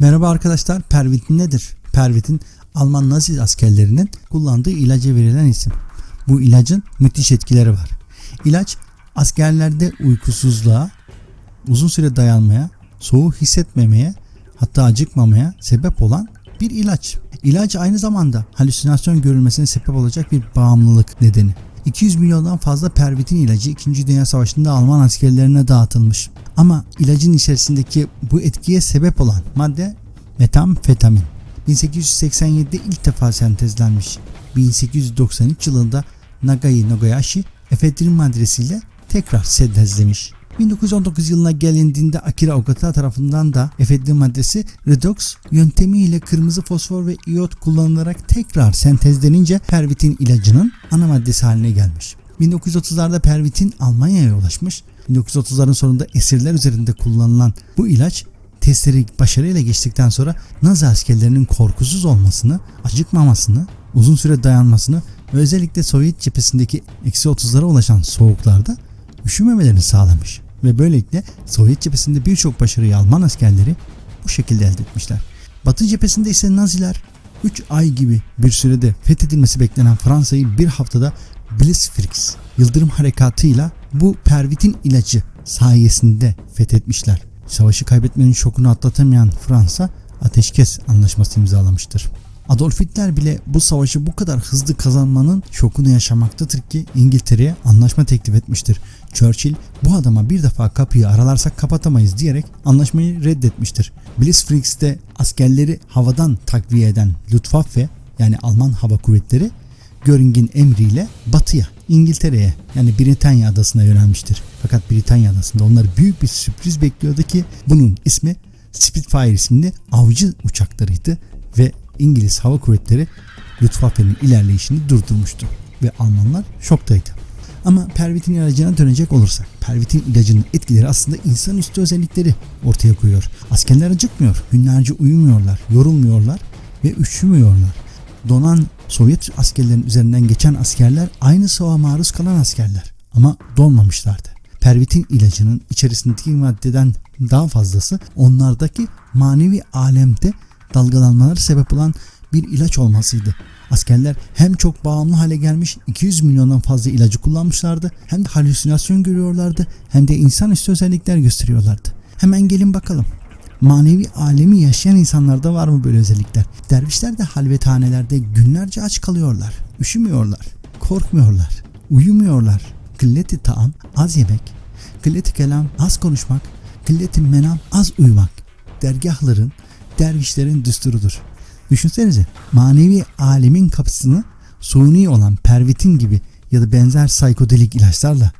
Merhaba arkadaşlar, Pervitin nedir? Pervitin Alman Nazi askerlerinin kullandığı ilaca verilen isim. Bu ilacın müthiş etkileri var. İlaç askerlerde uykusuzluğa, uzun süre dayanmaya, soğuk hissetmemeye, hatta acıkmamaya sebep olan bir ilaç. İlaç aynı zamanda halüsinasyon görülmesine sebep olacak bir bağımlılık nedeni. 200 milyondan fazla pervitin ilacı 2. Dünya Savaşı'nda Alman askerlerine dağıtılmış. Ama ilacın içerisindeki bu etkiye sebep olan madde metamfetamin. 1887'de ilk defa sentezlenmiş. 1893 yılında Nagai Nogoyashi efedrin maddesiyle tekrar sentezlemiş. 1919 yılına gelindiğinde Akira Ogata tarafından da efedrin maddesi redox yöntemiyle kırmızı fosfor ve iot kullanılarak tekrar sentezlenince pervitin ilacının ana maddesi haline gelmiş. 1930'larda pervitin Almanya'ya ulaşmış. 1930'ların sonunda esirler üzerinde kullanılan bu ilaç testleri başarıyla geçtikten sonra Nazi askerlerinin korkusuz olmasını, acıkmamasını, uzun süre dayanmasını ve özellikle Sovyet cephesindeki eksi 30'lara ulaşan soğuklarda üşümemelerini sağlamış. Ve böylelikle Sovyet cephesinde birçok başarıyı Alman askerleri bu şekilde elde etmişler. Batı cephesinde ise Naziler 3 ay gibi bir sürede fethedilmesi beklenen Fransa'yı bir haftada Blitzkrieg yıldırım harekatıyla bu pervitin ilacı sayesinde fethetmişler. Savaşı kaybetmenin şokunu atlatamayan Fransa ateşkes anlaşması imzalamıştır. Adolf Hitler bile bu savaşı bu kadar hızlı kazanmanın şokunu yaşamaktadır ki İngiltere'ye anlaşma teklif etmiştir. Churchill bu adama bir defa kapıyı aralarsak kapatamayız diyerek anlaşmayı reddetmiştir. Blitzkrieg'de askerleri havadan takviye eden Luftwaffe yani Alman Hava Kuvvetleri Göring'in emriyle batıya İngiltere'ye yani Britanya adasına yönelmiştir. Fakat Britanya adasında onları büyük bir sürpriz bekliyordu ki bunun ismi Spitfire isimli avcı uçaklarıydı ve İngiliz Hava Kuvvetleri Luftwaffe'nin ilerleyişini durdurmuştu ve Almanlar şoktaydı. Ama pervitin ilacına dönecek olursak, pervitin ilacının etkileri aslında insanüstü özellikleri ortaya koyuyor. Askerler acıkmıyor, günlerce uyumuyorlar, yorulmuyorlar ve üşümüyorlar. Donan Sovyet askerlerin üzerinden geçen askerler aynı soğuğa maruz kalan askerler ama donmamışlardı. Pervitin ilacının içerisindeki maddeden daha fazlası onlardaki manevi alemde dalgalanmaları sebep olan bir ilaç olmasıydı. Askerler hem çok bağımlı hale gelmiş 200 milyondan fazla ilacı kullanmışlardı hem de halüsinasyon görüyorlardı hem de insanüstü özellikler gösteriyorlardı. Hemen gelin bakalım. Manevi alemi yaşayan insanlarda var mı böyle özellikler? Dervişler de halvethanelerde günlerce aç kalıyorlar. Üşümüyorlar. Korkmuyorlar. Uyumuyorlar. Kılleti taam az yemek. Kılleti kelam az konuşmak. Kılleti menam az uyumak. Dergahların, dervişlerin düsturudur. Düşünsenize manevi alemin kapısını suni olan pervitin gibi ya da benzer psikodelik ilaçlarla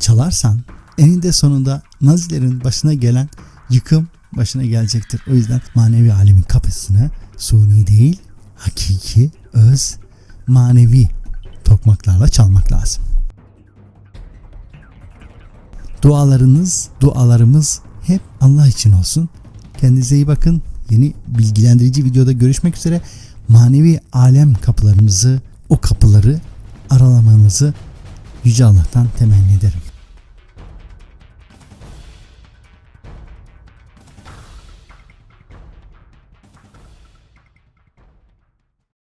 çalarsan eninde sonunda Nazilerin başına gelen yıkım başına gelecektir. O yüzden manevi alemin kapısını suni değil hakiki, öz, manevi tokmaklarla çalmak lazım. Dualarınız, dualarımız hep Allah için olsun. Kendinize iyi bakın. Yeni bilgilendirici videoda görüşmek üzere. Manevi alem kapılarımızı, o kapıları aralamanızı Yüce Allah'tan temenni ederim.